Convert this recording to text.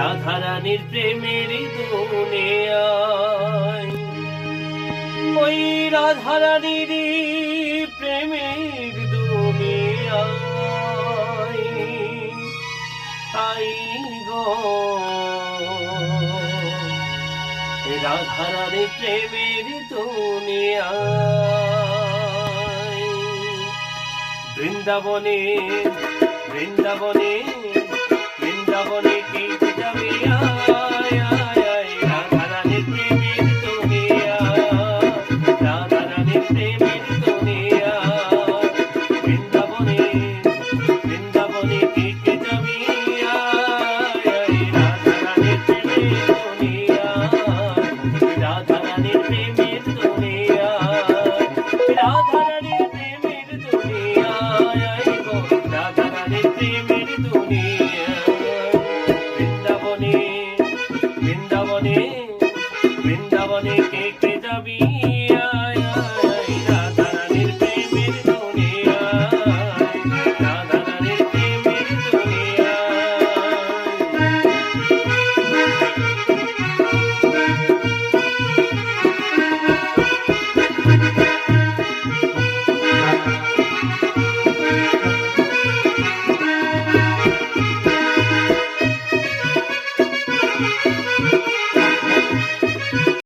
রাধারানীর প্রেমের দুনিয়া ওই রাধারানীর প্রেমের দুনিয়া তাই গো। প্রেমের দুনিয়া বৃন্দাবনে বৃন্দাবনে বৃন্দাবনে বৃন্দাবনে কে কে যাবি?